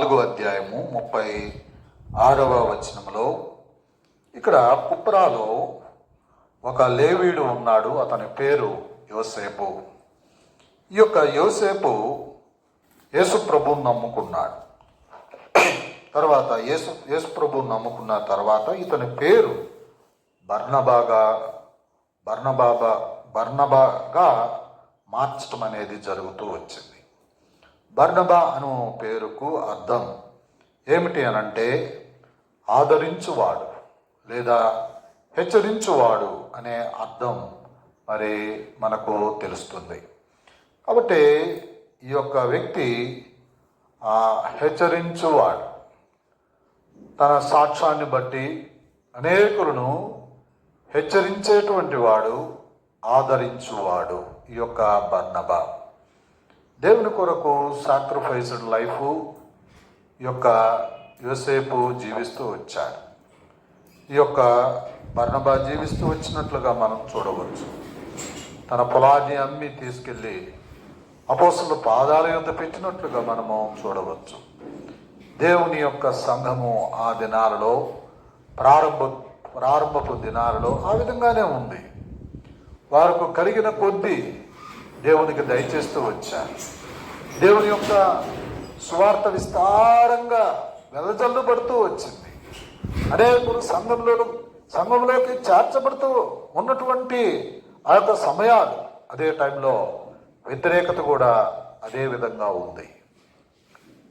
నాలుగో అధ్యాయము ముప్పై ఆరవ వచనంలో ఇక్కడ కుప్రాలో ఒక లేవీడు ఉన్నాడు అతని పేరు యోసేపు. ఈ యొక్క యోసేపు యేసుప్రభుని నమ్ముకున్నాడు. తర్వాత యేసు యేసు నమ్ముకున్న తర్వాత ఇతని పేరు బర్ణబాగా బర్ణబాబా బర్ణబాగా మార్చడం అనేది జరుగుతూ వచ్చింది. బర్ణబా అను పేరుకు అర్థం ఏమిటి అనంటే ఆదరించువాడు లేదా హెచ్చరించువాడు అనే అర్థం మరి మనకు తెలుస్తుంది. కాబట్టి ఈ యొక్క వ్యక్తి ఆ, హెచ్చరించువాడు. తన సాక్ష్యాన్ని బట్టి అనేకులను హెచ్చరించేటువంటి వాడు ఆదరించువాడు. ఈ యొక్క బర్ణబా దేవుని కొరకు సాక్రిఫైస్డ్ లైఫ్ ఈ యొక్క యోసేపు జీవిస్తూ వచ్చాడు. ఈ యొక్క బర్ణబా జీవిస్తూ వచ్చినట్లుగా మనం చూడవచ్చు. తన పొలాన్ని అమ్మి తీసుకెళ్ళి అపోసలు పాదాల యొద్ద పెట్టినట్లుగా మనము చూడవచ్చు. దేవుని యొక్క సంఘము ఆ దినాలలో ప్రారంభ ప్రారంభపు దినాలలో ఆ విధంగానే ఉంది. వారికి కలిగిన కొద్దీ దేవునికి దయచేస్తూ వచ్చాను దేవుని యొక్క సువార్త విస్తారంగా వెదజల్లుబడుతూ వచ్చింది. అనేకులు సంఘంలో సంఘంలోకి చేర్చబడుతూ ఉన్నటువంటి ఆ యొక్క సమయాలు అదే టైంలో వ్యతిరేకత కూడా అదే విధంగా ఉంది.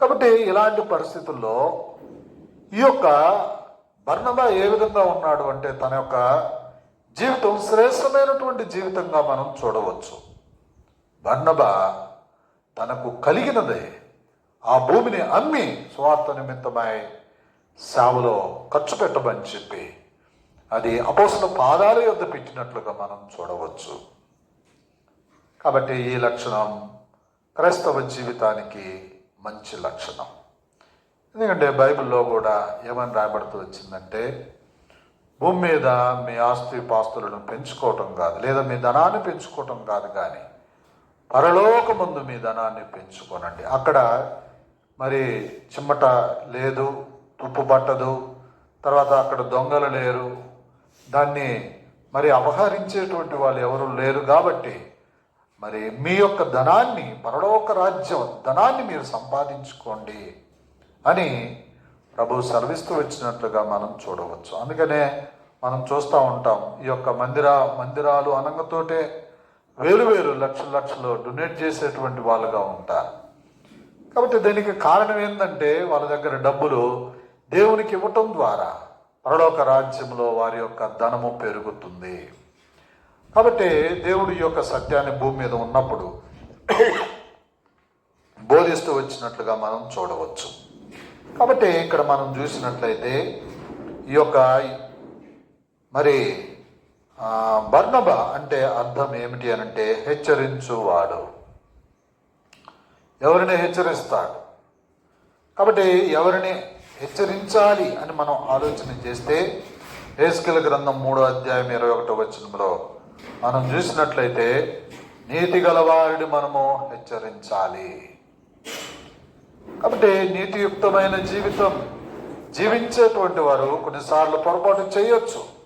కాబట్టి ఇలాంటి పరిస్థితుల్లో ఈ యొక్క బర్ణబా ఏ విధంగా ఉన్నాడు అంటే తన యొక్క జీవితం శ్రేష్టమైనటువంటి జీవితంగా మనం చూడవచ్చు. బర్ణబ తనకు కలిగినదే. ఆ భూమిని అమ్మి స్వార్థ నిమిత్తమై సేవలో ఖర్చు పెట్టమని చెప్పి అది అపోసల పాదాల యొద్ద పెట్టినట్లుగా మనం చూడవచ్చు. కాబట్టి ఈ లక్షణం క్రైస్తవ జీవితానికి మంచి లక్షణం. ఎందుకంటే బైబిల్లో కూడా ఏమని రాయబడుతూ వచ్చిందంటే భూమి మీద మీ ఆస్తి పాస్తులను పెంచుకోవటం కాదు లేదా మీ ధనాన్ని పెంచుకోవటం కాదు కానీ పరలోకముందు మీ ధనాన్ని పెంచుకోనండి. అక్కడ మరి చిమ్మట లేదు తుప్పు పట్టదు తర్వాత అక్కడ దొంగలు లేరు. దాన్ని మరి అపహరించేటువంటి వాళ్ళు ఎవరు లేరు కాబట్టి మరి మీ యొక్క ధనాన్ని పరలోక రాజ్యం ధనాన్ని మీరు సంపాదించుకోండి అని ప్రభు సర్విస్తూ వచ్చినట్లుగా మనం చూడవచ్చు. అందుకనే మనం చూస్తూ ఉంటాం ఈ యొక్క మందిర మందిరాలు అనంగతోటే వేరు వేరు లక్షల లక్షలు డొనేట్ చేసేటువంటి వాళ్ళుగా ఉంటారు. కాబట్టి దీనికి కారణం ఏంటంటే వాళ్ళ దగ్గర డబ్బులు దేవునికి ఇవ్వటం ద్వారా పరలోక రాజ్యంలో వారి యొక్క ధనము పెరుగుతుంది. కాబట్టి దేవుడి యొక్క సత్యాన్ని భూమి మీద ఉన్నప్పుడు బోధిస్తూ వచ్చినట్లుగా మనం చూడవచ్చు. కాబట్టి ఇక్కడ మనం చూసినట్లయితే ఈ యొక్క మరి బర్ణబ అంటే అర్థం ఏమిటి అని అంటే హెచ్చరించువాడు. ఎవరిని హెచ్చరిస్తాడు? కాబట్టి ఎవరిని హెచ్చరించాలి అని మనం ఆలోచన చేస్తే హేస్కిల గ్రంథం మూడో అధ్యాయం ఇరవై ఒకటో వచనంలో మనం చూసినట్లయితే నీతి గలవారిని మనము హెచ్చరించాలి. కాబట్టి నీతియుక్తమైన జీవితం జీవించేటువంటి వారు కొన్నిసార్లు పొరపాటు చేయొచ్చు.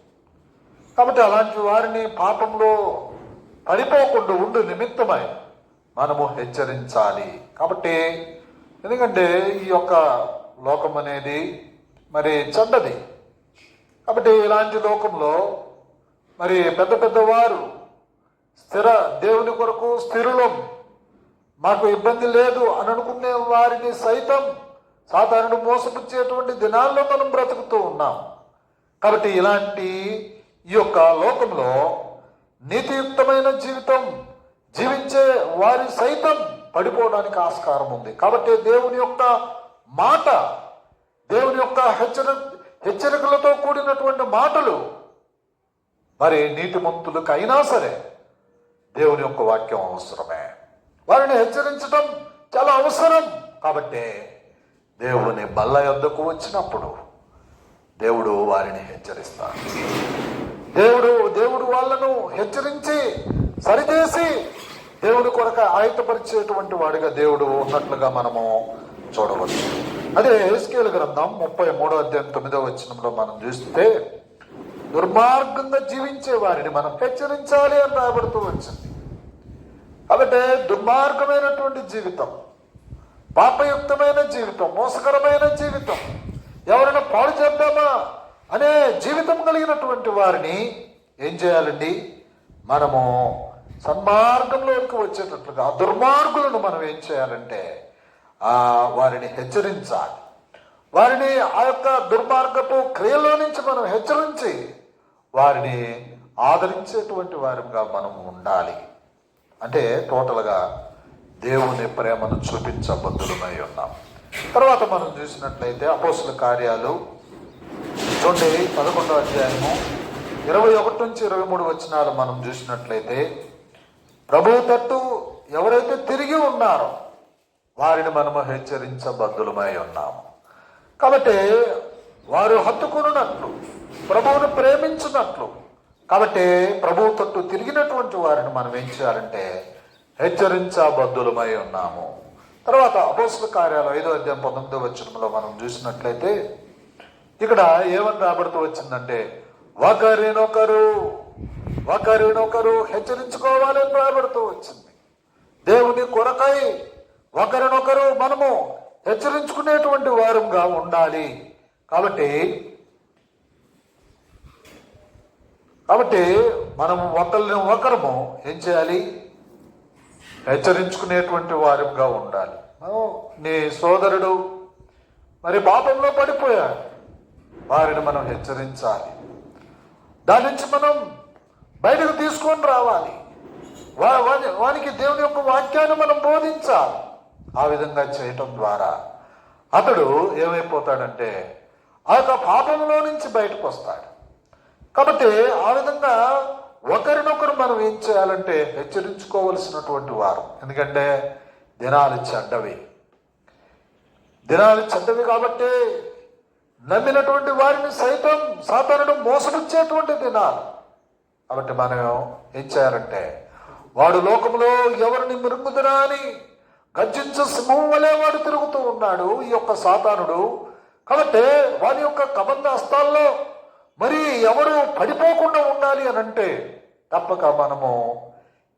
కాబట్టి అలాంటి వారిని పాపంలో పడిపోకుండా ఉండు నిమిత్తమై మనము హెచ్చరించాలి. కాబట్టి ఎందుకంటే ఈ యొక్క లోకం అనేది మరి చెడ్డది. కాబట్టి ఇలాంటి లోకంలో మరి పెద్ద పెద్దవారు స్థిర దేవుని కొరకు స్థిరులం. మాకు ఇబ్బంది లేదు అని అనుకునే వారిని సైతం సాధారణ మోసపుచ్చేటువంటి దినాల్లో మనం బ్రతుకుతూ ఉన్నాం. కాబట్టి ఇలాంటి ఈ యొక్క లోకంలో నీతియుక్తమైన జీవితం జీవించే వారి సైతం పడిపోవడానికి ఆస్కారం ఉంది. కాబట్టి దేవుని యొక్క మాట దేవుని యొక్క హెచ్చర హెచ్చరికలతో కూడినటువంటి మాటలు మరి నీతిమంతులకు అయినా సరే దేవుని యొక్క వాక్యం అవసరమే. వారిని హెచ్చరించడం చాలా అవసరం. కాబట్టి దేవుని బల్ల యొద్దకు వచ్చినప్పుడు దేవుడు వారిని హెచ్చరిస్తాడు. దేవుడు దేవుడు వాళ్ళను హెచ్చరించి సరిచేసి దేవుడి కొరక ఆయుతపరిచేటువంటి వాడిగా దేవుడు ఉన్నట్లుగా మనము చూడవచ్చు. అదే ఎస్కేల్ గ్రంథం ముప్పై మూడో అధ్యాయం తొమ్మిదో వచ్చినప్పుడు మనం చూస్తే దుర్మార్గంగా జీవించే వారిని మనం హెచ్చరించాలి అని రాబడుతూ వచ్చింది. కాబట్టి దుర్మార్గమైనటువంటి జీవితం పాపయుక్తమైన జీవితం మోసకరమైన జీవితం ఎవరైనా పాడు చేద్దామా? అనే జీవితం కలిగినటువంటి వారిని ఏం చేయాలండి? మనము సన్మార్గంలోకి వచ్చేటట్లుగా దుర్మార్గులను మనం ఏం చేయాలంటే ఆ వారిని హెచ్చరించాలి. వారిని ఆ యొక్క దుర్మార్గపు క్రియలో నుంచి మనం హెచ్చరించి వారిని ఆదరించేటువంటి వారిగా మనం ఉండాలి. అంటే టోటల్గా దేవుని ప్రేమను చూపించబద్దులమై ఉన్నాం. తర్వాత మనం చూసినట్లయితే అపోసుల కార్యాలు చూడండి పదకొండవ అధ్యాయము. ఇరవై ఒకటి నుంచి ఇరవై మూడు వచనాలు మనం చూసినట్లయితే ప్రభు తట్టు ఎవరైతే తిరిగి ఉన్నారో వారిని మనము హెచ్చరించబద్దులమై ఉన్నాము. కాబట్టి వారు హత్తుకున్నట్లు ప్రభువును ప్రేమించినట్లు కాబట్టి ప్రభువు తట్టు తిరిగినటువంటి వారిని మనం ఏం చేయాలంటే హెచ్చరించబద్దులమై ఉన్నాము. తర్వాత అపోసుల కార్యాలు ఐదో అధ్యాయం పంతొమ్మిదో వచ్చినంలో మనం చూసినట్లయితే ఇక్కడ ఏమని రాబడుతూ వచ్చిందంటే ఒకరినొకరు ఒకరినొకరు హెచ్చరించుకోవాలని రాబడుతూ వచ్చింది. దేవుని కొరకై ఒకరినొకరు మనము హెచ్చరించుకునేటువంటి వారంగా ఉండాలి. కాబట్టి కాబట్టి మనము ఒకరిని ఒకరము ఏం చేయాలి? హెచ్చరించుకునేటువంటి వారంగా ఉండాలి. నీ సోదరుడు మరి పాపంలో పడిపోయాడు. వారిని మనం హెచ్చరించాలి. దాని నుంచి మనం బయటకు తీసుకొని రావాలి. వా- వాని- వానికి దేవుని యొక్క వాక్యాన్ని మనం బోధించాలి. ఆ విధంగా చేయటం ద్వారా అతడు ఏమైపోతాడంటే ఆ యొక్క పాపంలో నుంచి బయటకు వస్తాడు. కాబట్టి ఆ విధంగా ఒకరినొకరు మనం ఏం చేయాలంటే హెచ్చరించుకోవలసినటువంటి వారు. ఎందుకంటే దినాలు చెడ్డవి. దినాలు చెడ్డవి కాబట్టి నమ్మినటువంటి వారిని సైతం సాధారణ మోసపుచ్చేటువంటి దినాలు. కాబట్టి మనం ఏం చేయాలంటే వాడు లోకంలో ఎవరిని మృంగుదురా అని గర్జించు సింహం వలె వాడు తిరుగుతూ ఉన్నాడు ఈ యొక్క సాతానుడు. కాబట్టి వారి యొక్క కబంధ హస్తాల్లో మరి ఎవరు పడిపోకుండా ఉండాలి అని అంటే తప్పక మనము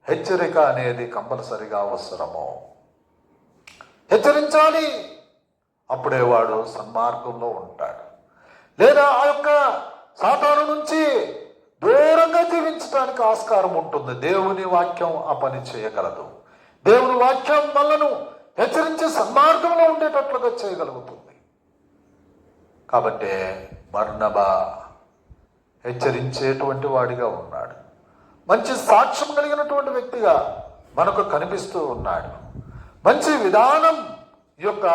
హెచ్చరిక అనేది కంపల్సరిగా అవసరము. హెచ్చరించాలి. అప్పుడే వాడు సన్మార్గంలో ఉంటాడు. లేదా ఆ యొక్క సాతాను నుంచి దూరంగా జీవించడానికి ఆస్కారం ఉంటుంది. దేవుని వాక్యం ఆ పని చేయగలదు. దేవుని వాక్యం మనను హెచ్చరించి సన్మార్గంలో ఉండేటట్లుగా చేయగలుగుతుంది. కాబట్టి బర్ణబా హెచ్చరించేటువంటి వాడిగా ఉన్నాడు. మంచి సాక్ష్యం కలిగినటువంటి వ్యక్తిగా మనకు కనిపిస్తూ ఉన్నాడు. మంచి విధానం యొక్క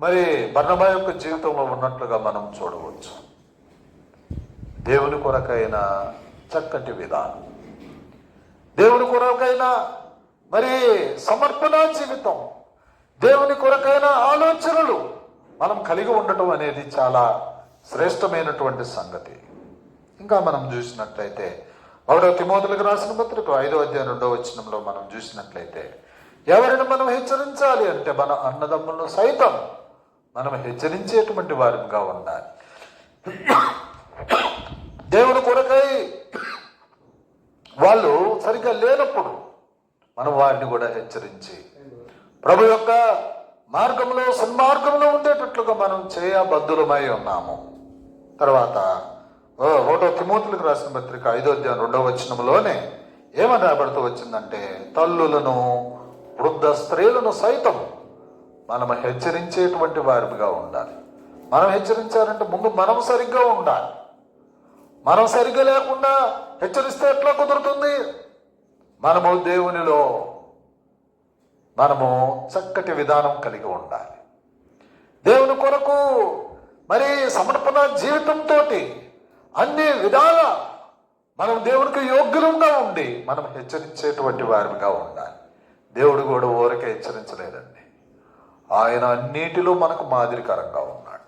మరి బర్ణబా యొక్క జీవితంలో ఉన్నట్లుగా మనం చూడవచ్చు. దేవుని కొరకైన చక్కటి విధానం. దేవుని కొరకైన మరి సమర్పణ జీవితం. దేవుని కొరకైన ఆలోచనలు మనం కలిగి ఉండటం అనేది చాలా శ్రేష్టమైనటువంటి సంగతి. ఇంకా మనం చూసినట్లయితే ఒకటో తిమోతులకు రాసిన పత్రిక ఐదో అధ్యాయం రెండో వచ్చినంలో మనం చూసినట్లయితే ఎవరిని మనం హెచ్చరించాలి అంటే మన అన్నదమ్ములను సైతం మనం హెచ్చరించేటువంటి వారిగా ఉండాలి. దేవుని కొరకై వాళ్ళు సరిగ్గా లేనప్పుడు మనం వారిని కూడా హెచ్చరించి ప్రభు యొక్క మార్గంలో సన్మార్గంలో ఉండేటట్లుగా మనం చేయబద్ధులమై ఉన్నాము. తర్వాత ఒకటో తిమోతులకు రాసిన పత్రిక ఐదో అధ్యాయం రెండో వచనంలోనే ఏమని రాబడుతూ వచ్చిందంటే తల్లులను వృద్ధ స్త్రీలను సైతం మనం హెచ్చరించేటువంటి వారిగా ఉండాలి. మనం హెచ్చరించాలంటే ముందు మనం సరిగ్గా ఉండాలి. మనం సరిగ్గా లేకుండా హెచ్చరిస్తే ఎట్లా కుదురుతుంది? మనము దేవునిలో మనము చక్కటి విధానం కలిగి ఉండాలి. దేవుని కొరకు మరి సమర్పణ జీవితంతో అన్ని విధాల మనం దేవునికి యోగ్యులంగా ఉండి మనం హెచ్చరించేటువంటి వారిగా ఉండాలి. దేవుడు కూడా ఊరికే హెచ్చరించలేదండి. ఆయన అన్నిటిలో మనకు మాదిరికరంగా ఉన్నాడు.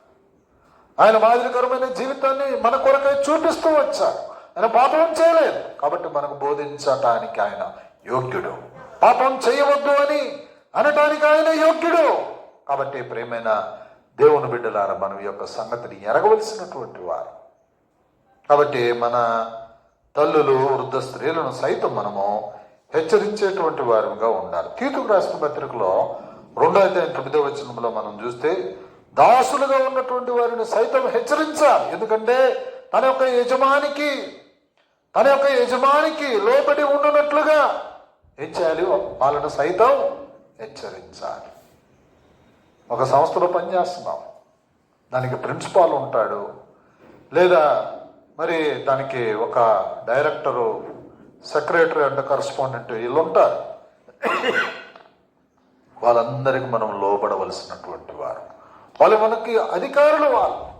ఆయన మాదిరికరమైన జీవితాన్ని మన కొరకై చూపిస్తూ వచ్చాడు. ఆయన పాపం చేయలేదు. కాబట్టి మనకు బోధించటానికి ఆయన యోగ్యుడు. పాపం చేయవద్దు అని అనటానికి ఆయన యోగ్యుడు. కాబట్టి ప్రేమైన దేవుని బిడ్డలారా మనం యొక్క సంగతిని ఎరగవలసినటువంటి వారు. కాబట్టి మన తల్లులు వృద్ధ స్త్రీలను సైతం మనము హెచ్చరించేటువంటి వారుగా ఉండాలి. తీతుకు రాసిన పత్రికలో రెండో అయితే తొమ్మిదో వచనంలో మనం చూస్తే దాసులుగా ఉన్నటువంటి వారిని సైతం హెచ్చరించాలి. ఎందుకంటే తన యొక్క యజమానికి తన యొక్క యజమానికి లోబడి ఉండునట్లుగా ఏం చేయాలి? వాళ్ళను సైతం హెచ్చరించాలి. ఒక సంస్థలో పనిచేస్తున్నాం. దానికి ప్రిన్సిపాల్ ఉంటాడు. లేదా మరి దానికి ఒక డైరెక్టరు సెక్రటరీ అండ్ కరస్పాండెంట్ వీళ్ళు ఉంటారు. వాళ్ళందరికీ మనం లోబడవలసినటువంటి వారు. వాళ్ళు మనకి అధికారులు వాళ్ళు.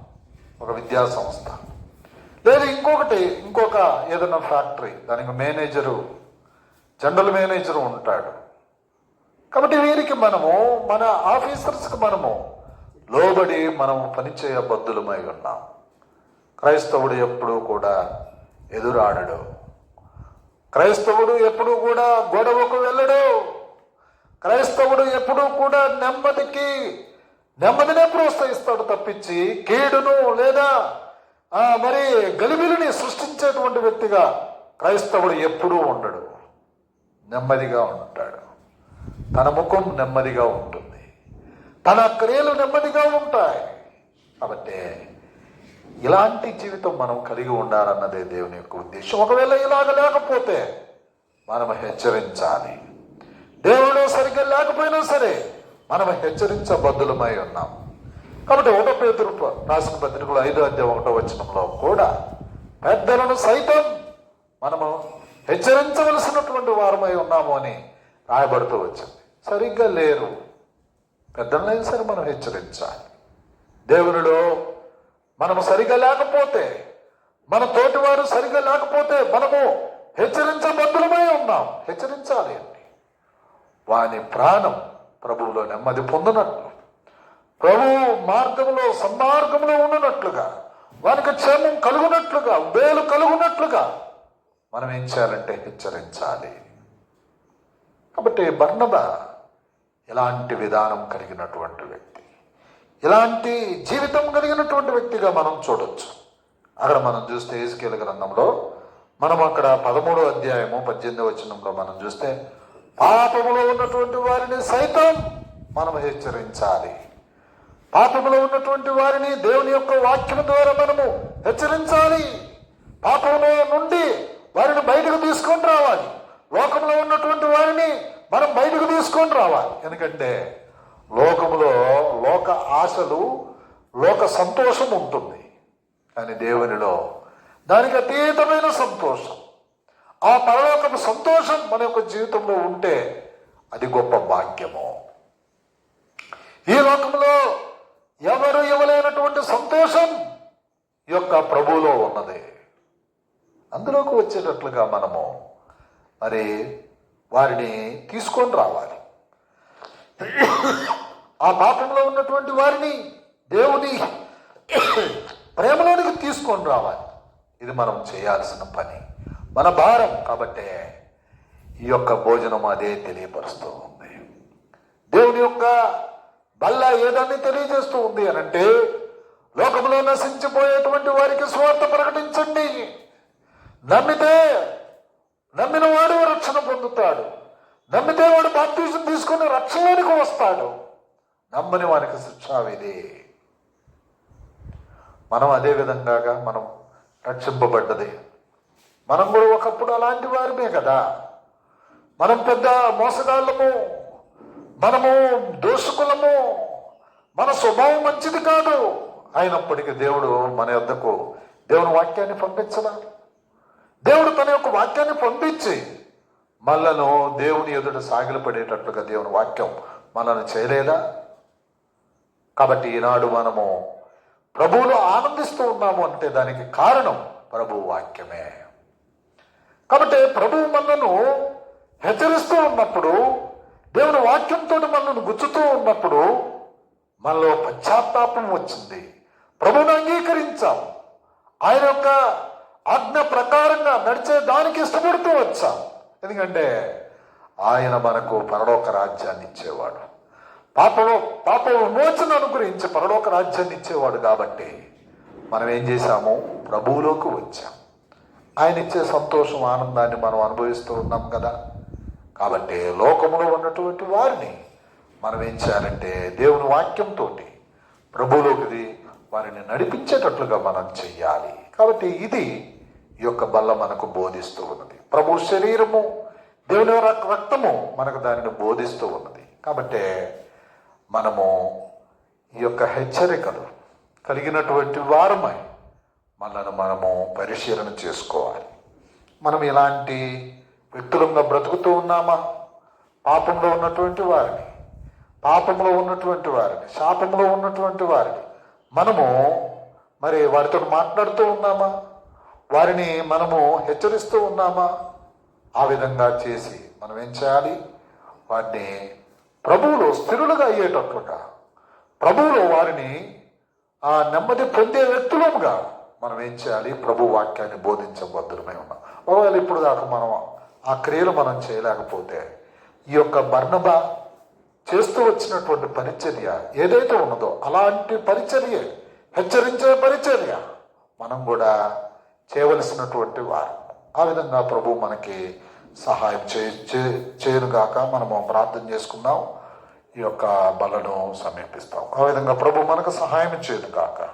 ఒక విద్యా సంస్థ. లేదా ఇంకొకటి ఇంకొక ఏదైనా ఫ్యాక్టరీ. దానికి మేనేజరు జనరల్ మేనేజరు ఉంటాడు. కాబట్టి వీరికి మనము మన ఆఫీసర్స్కి మనము లోబడి మనము పనిచేయ బద్దులమై ఉన్నాం. క్రైస్తవుడు ఎప్పుడూ కూడా ఎదురాడడు. క్రైస్తవుడు ఎప్పుడూ కూడా గొడవకు వెళ్ళడు. క్రైస్తవుడు ఎప్పుడూ కూడా నెమ్మదికి నెమ్మదినే ప్రోత్సహిస్తాడు తప్పించి కీడును లేదా ఆ, మరి గలిబిలిని సృష్టించేటువంటి వ్యక్తిగా క్రైస్తవుడు ఎప్పుడూ ఉండడు. నెమ్మదిగా ఉంటాడు. తన ముఖం నెమ్మదిగా ఉంటుంది. తన క్రియలు నెమ్మదిగా ఉంటాయి. కాబట్టి ఇలాంటి జీవితం మనం కలిగి ఉండాలన్నదే దేవుని యొక్క ఉద్దేశం. ఒకవేళ ఇలాగ లేకపోతే మనం హెచ్చరించాలి. దేవుడు సరిగ్గా లేకపోయినా సరే మనం హెచ్చరించబద్ధులమై ఉన్నాం. కాబట్టి ఒకటో పేతురు రాసిన పత్రికలో ఐదో అధ్యాయం ఒకటో వచనంలో కూడా పెద్దలను సైతం మనము హెచ్చరించవలసినటువంటి వారమై ఉన్నాము అని రాయబడుతూ వచ్చింది. సరిగ్గా లేరు. పెద్దలైనా సరే మనం హెచ్చరించాలి. దేవునిలో మనము సరిగా లేకపోతే మన తోటివారు సరిగా లేకపోతే మనము హెచ్చరించబద్ధులమై ఉన్నాం. హెచ్చరించాలి. వాని ప్రాణం ప్రభువులో నెమ్మది పొందినట్లు ప్రభు మార్గంలో సన్మార్గంలో ఉన్నట్లుగా వానికి క్షేమం కలుగునట్లుగా వేలు కలుగునట్లుగా మనం ఏం చేయాలంటే హెచ్చరించాలి. కాబట్టి బర్ణబ ఇలాంటి విధానం కలిగినటువంటి వ్యక్తి ఇలాంటి జీవితం కలిగినటువంటి వ్యక్తిగా మనం చూడొచ్చు. అక్కడ మనం చూస్తే ఏసుకేల గ్రంథంలో మనం అక్కడ పదమూడో అధ్యాయము పద్దెనిమిదో వచనంలో మనం చూస్తే పాపములో ఉన్నటువంటి వారిని సైతం మనం హెచ్చరించాలి. పాపములో ఉన్నటువంటి వారిని దేవుని యొక్క వాక్యం ద్వారా మనము హెచ్చరించాలి. పాపంలో నుండి వారిని బయటకు తీసుకొని రావాలి. లోకంలో ఉన్నటువంటి వారిని మనం బయటకు తీసుకొని రావాలి. ఎందుకంటే లోకములో లోక ఆశలు లోక సంతోషం ఉంటుంది. కానీ దేవునిలో దానికి అతీతమైన సంతోషం. ఆ పరలోకపు సంతోషం మన యొక్క జీవితంలో ఉంటే అది గొప్ప భాగ్యము. ఈ లోకంలో ఎవరు ఇవ్వలేనటువంటి సంతోషం యొక్క ప్రభువులో ఉన్నది. అందులోకి వచ్చేటట్లుగా మనము మరి వారిని తీసుకొని రావాలి. ఆ పాపంలో ఉన్నటువంటి వారిని దేవుని ప్రేమలోనికి తీసుకొని రావాలి. ఇది మనం చేయాల్సిన పని. మన భారం కాబట్టే ఈ యొక్క భోజనం అదే తెలియపరుస్తూ ఉంది. దేవుని యొక్క బల్ల ఏదాన్ని తెలియజేస్తూ ఉంది అని అంటే లోకంలో నశించిపోయేటువంటి వారికి స్వార్థ ప్రకటించండి. నమ్మితే నమ్మిన వాడు రక్షణ పొందుతాడు. నమ్మితే వాడు బాప్తీసం తీసుకుని రక్షణలోనికి వస్తాడు. నమ్మని వారికి శిక్షావిధి మనం అదే విధంగా మనం రక్షింపబడ్డది. మనం కూడా ఒకప్పుడు అలాంటి వారిమే కదా. మనం పెద్ద మోసగాళ్ళము మనము దోషకులము మన స్వభావం మంచిది కాదు. అయినప్పటికీ దేవుడు మన యొద్దకు దేవుని వాక్యాన్ని పంపించదా దేవుడు తన యొక్క వాక్యాన్ని పంపించి మనలను దేవుని ఎదుట సాగిలపడేటట్లుగా దేవుని వాక్యం మనల్ని చేయలేదా? కాబట్టి ఈనాడు మనము ప్రభువులో ఆనందిస్తూ ఉన్నాము అంటే దానికి కారణం ప్రభు వాక్యమే. కాబట్టి ప్రభువు మనను హెచ్చరిస్తూ ఉన్నప్పుడు దేవుని వాక్యంతో మనల్ని గుచ్చుతూ ఉన్నప్పుడు మనలో పశ్చాత్తాపం వచ్చింది. ప్రభువును అంగీకరించాం. ఆయన యొక్క ఆజ్ఞ ప్రకారంగా నడిచే దానికి ఇష్టపడుతూ వచ్చాం. ఎందుకంటే ఆయన మనకు పరలోక రాజ్యాన్ని ఇచ్చేవాడు. పాపలో పాప విమోచన అనుగ్రహించి పరలోక రాజ్యాన్ని ఇచ్చేవాడు కాబట్టి మనం ఏం చేశాము? ప్రభువులోకి వచ్చాం. ఆయన ఇచ్చే సంతోషం ఆనందాన్ని మనం అనుభవిస్తూ ఉన్నాం కదా. కాబట్టి లోకములో ఉన్నటువంటి వారిని మనం ఏం చేయాలంటే దేవుని వాక్యంతో ప్రభువులోకి వారిని నడిపించేటట్లుగా మనం చెయ్యాలి. కాబట్టి ఇది ఈ యొక్క బల్ల మనకు బోధిస్తూ ఉన్నది. ప్రభు శరీరము దేవుని రక్- రక్తము మనకు దానిని బోధిస్తూ ఉన్నది. కాబట్టి మనము ఈ యొక్క హెచ్చరికలు కలిగినటువంటి వారమై మనల్ని మనము పరిశీలన చేసుకోవాలి. మనం ఇలాంటి వ్యక్తులంగా బ్రతుకుతూ ఉన్నామా? పాపంలో ఉన్నటువంటి వారిని పాపంలో ఉన్నటువంటి వారిని శాపంలో ఉన్నటువంటి వారిని మనము మరి వారితో మాట్లాడుతూ ఉన్నామా? వారిని మనము హెచ్చరిస్తూ ఉన్నామా? ఆ విధంగా చేసి మనం ఏం చేయాలి? వారిని ప్రభువులో స్థిరులుగా అయ్యేటట్లుగా ప్రభువులో వారిని ఆ నెమ్మది పొందే వ్యక్తులముగా మనం ఏం చేయాలి? ప్రభు వాక్యాన్ని బోధించబద్దులమై ఉన్నాం. ఒకవేళ ఇప్పుడు దాకా మనం ఆ క్రియలు మనం చేయలేకపోతే ఈ యొక్క బర్ణబ చేస్తూ వచ్చినటువంటి పరిచర్య ఏదైతే ఉన్నదో అలాంటి పరిచర్య హెచ్చరించే పరిచర్య మనం కూడా చేయవలసినటువంటి వారు. ఆ విధంగా ప్రభు మనకి సహాయం చే చేయనుగాక మనము ప్రార్థన చేసుకుందాం. ఈ యొక్క బలను సమీపిస్తాం. ఆ విధంగా ప్రభు మనకు సహాయం చేయనుగాక